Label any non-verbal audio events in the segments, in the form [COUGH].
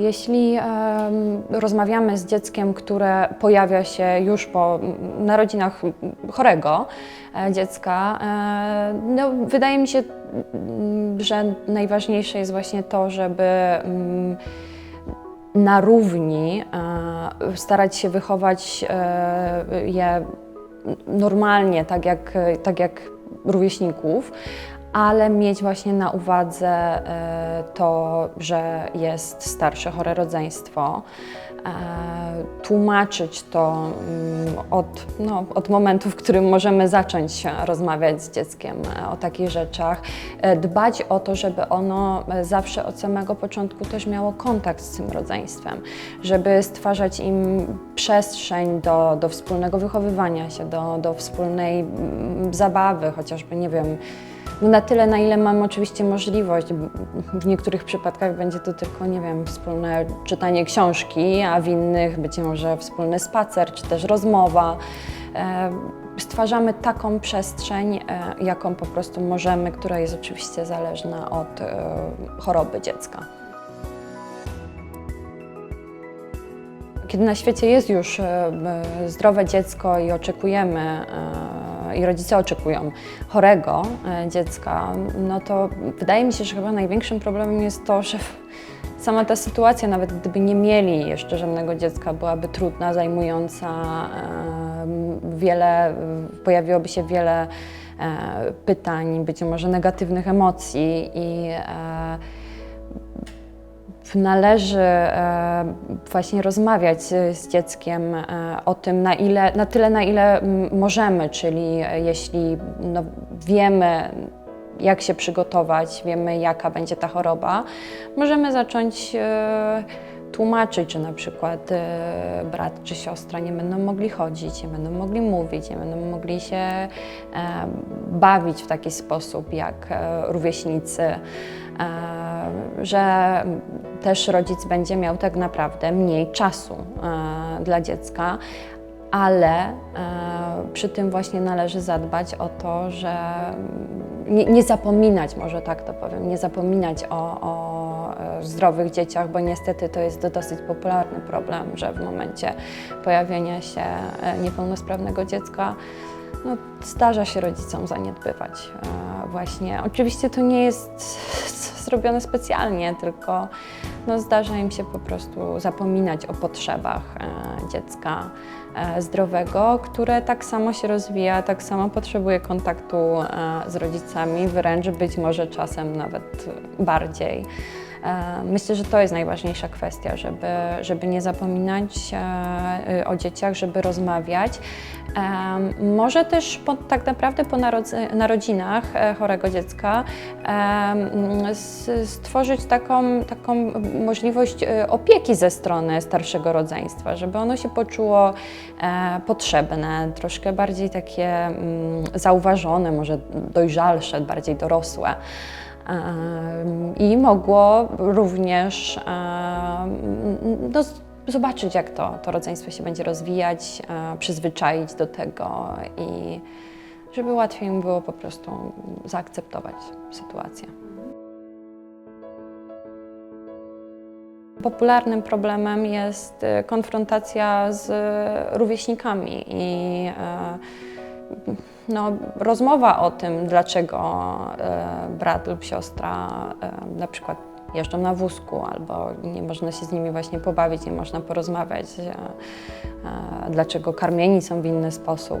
Jeśli rozmawiamy z dzieckiem, które pojawia się już po narodzinach chorego e, dziecka, e, no, wydaje mi się, mm, że najważniejsze jest właśnie to, żeby mm, na równi e, starać się wychować je normalnie, tak jak, tak jak rówieśników, ale mieć właśnie na uwadze e, to, że jest starsze chore rodzeństwo. E, Tłumaczyć to mm, od, no, od momentu, w którym możemy zacząć rozmawiać z dzieckiem e, o takich rzeczach. Dbać o to, żeby ono zawsze od samego początku też miało kontakt z tym rodzeństwem, żeby stwarzać im przestrzeń do, do wspólnego wychowywania się, do, do wspólnej mm, zabawy, chociażby, nie wiem, no na tyle, na ile mam oczywiście możliwość. W niektórych przypadkach będzie to tylko, nie wiem, wspólne czytanie książki, a w innych być może wspólny spacer, czy też rozmowa. E, Stwarzamy taką przestrzeń, e, jaką po prostu możemy, która jest oczywiście zależna od e, choroby dziecka. Kiedy na świecie jest już zdrowe dziecko i oczekujemy, i rodzice oczekują chorego e, dziecka, no to wydaje mi się, że chyba największym problemem jest to, że [LAUGHS] sama ta sytuacja, nawet gdyby nie mieli jeszcze żadnego dziecka, byłaby trudna, zajmująca, wiele, pojawiłoby się wiele e, pytań, być może negatywnych emocji i e, należy e, właśnie rozmawiać z, z dzieckiem e, o tym, na, ile, na tyle, na ile możemy, czyli e, jeśli no, wiemy, jak się przygotować, wiemy, jaka będzie ta choroba, możemy zacząć e, tłumaczyć, że na przykład e, brat czy siostra nie będą mogli chodzić, nie będą mogli mówić, nie będą mogli się e, bawić w taki sposób jak e, rówieśnicy, e, że też rodzic będzie miał tak naprawdę mniej czasu dla dziecka, ale e, przy tym właśnie należy zadbać o to, że nie, nie zapominać, może tak to powiem, nie zapominać o, o e, zdrowych dzieciach, bo niestety to jest dosyć popularny problem, że w momencie pojawienia się e, niepełnosprawnego dziecka no, zdarza się rodzicom zaniedbywać e, właśnie. Oczywiście to nie jest zrobione specjalnie, tylko no, zdarza im się po prostu zapominać o potrzebach dziecka zdrowego, które tak samo się rozwija, tak samo potrzebuje kontaktu z rodzicami, wręcz być może czasem nawet bardziej. E, Myślę, że to jest najważniejsza kwestia, żeby, żeby nie zapominać e, o dzieciach, żeby rozmawiać. E, Może też po, tak naprawdę po narodz- narodzinach chorego dziecka stworzyć taką, taką możliwość opieki ze strony starszego rodzeństwa, żeby ono się poczuło potrzebne, troszkę bardziej takie mm, zauważone, może dojrzalsze, bardziej dorosłe. I mogło również no, zobaczyć, jak to, to rodzeństwo się będzie rozwijać, e, przyzwyczaić do tego i żeby łatwiej im było po prostu zaakceptować sytuację. Popularnym problemem jest e, konfrontacja z rówieśnikami i e, no, rozmowa o tym, dlaczego e, brat lub siostra e, na przykład jeżdżą na wózku, albo nie można się z nimi właśnie pobawić, nie można porozmawiać, e, dlaczego karmieni są w inny sposób.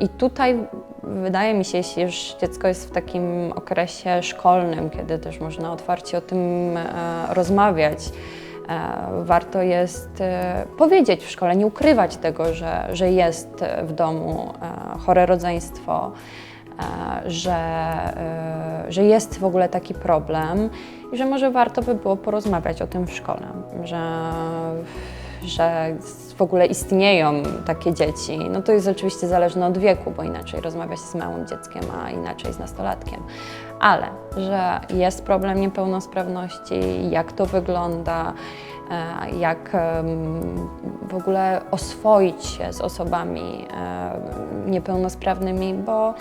I tutaj wydaje mi się, jeśli już dziecko jest w takim okresie szkolnym, kiedy też można otwarcie o tym rozmawiać, warto jest e, powiedzieć w szkole, nie ukrywać tego, że, że jest w domu e, chore rodzeństwo, e, że, e, że jest w ogóle taki problem i że może warto by było porozmawiać o tym w szkole, że, że w ogóle istnieją takie dzieci. No to jest oczywiście zależne od wieku, bo inaczej rozmawia się z małym dzieckiem, a inaczej z nastolatkiem. Ale że jest problem niepełnosprawności, jak to wygląda, e, jak w ogóle oswoić się z osobami niepełnosprawnymi, bo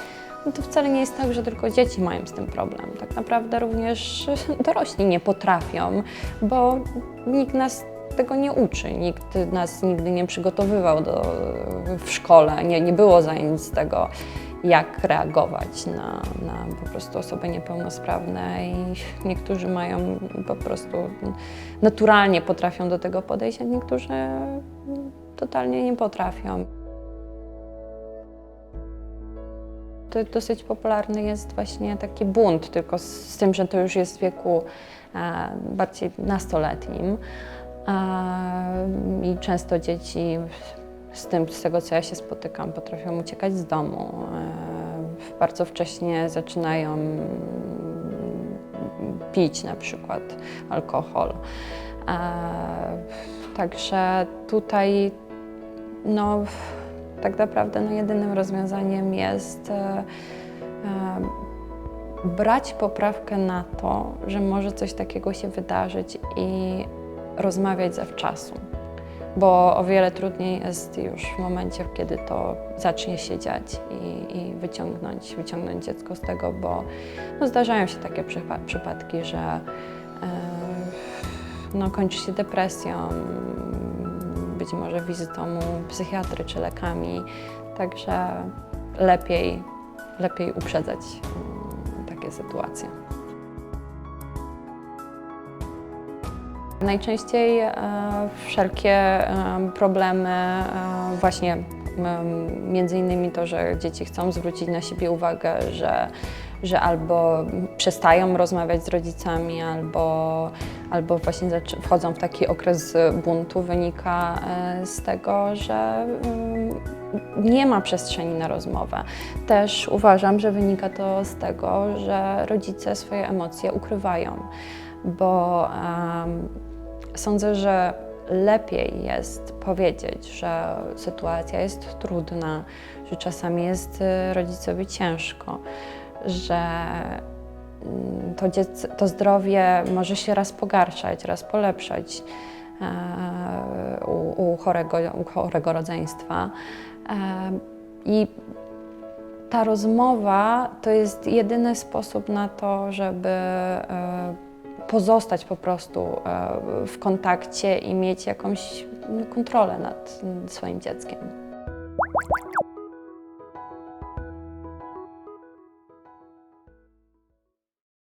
no to wcale nie jest tak, że tylko dzieci mają z tym problem. Tak naprawdę również dorośli nie potrafią, bo nikt nas tego nie uczy, nikt nas nigdy nie przygotowywał do, w szkole, nie, nie było zajęć z tego, jak reagować na, na po prostu osoby niepełnosprawne i niektórzy mają po prostu naturalnie potrafią do tego podejść, a niektórzy totalnie nie potrafią. To dosyć popularny jest właśnie taki bunt, tylko z, z tym, że to już jest w wieku e, bardziej nastoletnim. I często dzieci z tym, z tego co ja się spotykam, potrafią uciekać z domu. E, bardzo wcześnie zaczynają pić na przykład alkohol. Także tutaj no, tak naprawdę no, jedynym rozwiązaniem jest e, e, brać poprawkę na to, że może coś takiego się wydarzyć i rozmawiać zawczasu. Bo o wiele trudniej jest już w momencie, kiedy to zacznie się dziać i, i wyciągnąć, wyciągnąć dziecko z tego, bo no, zdarzają się takie przypa- przypadki, że e, no, kończy się depresją, być może wizytą u psychiatry czy lekami. Także lepiej, lepiej uprzedzać mm, takie sytuacje. Najczęściej e, wszelkie e, problemy, e, właśnie między innymi to, że dzieci chcą zwrócić na siebie uwagę, że, że albo przestają rozmawiać z rodzicami, albo, albo właśnie wchodzą w taki okres buntu, wynika z tego, że mm, nie ma przestrzeni na rozmowę. Też uważam, że wynika to z tego, że rodzice swoje emocje ukrywają, bo em, sądzę, że lepiej jest powiedzieć, że sytuacja jest trudna, że czasami jest y, rodzicowi ciężko, że mm, to, to zdrowie może się raz pogarszać, raz polepszać e, u, u, chorego, u chorego rodzeństwa. E, I ta rozmowa to jest jedyny sposób na to, żeby e, pozostać po prostu e, w kontakcie i mieć jakąś no, kontrolę nad swoim dzieckiem.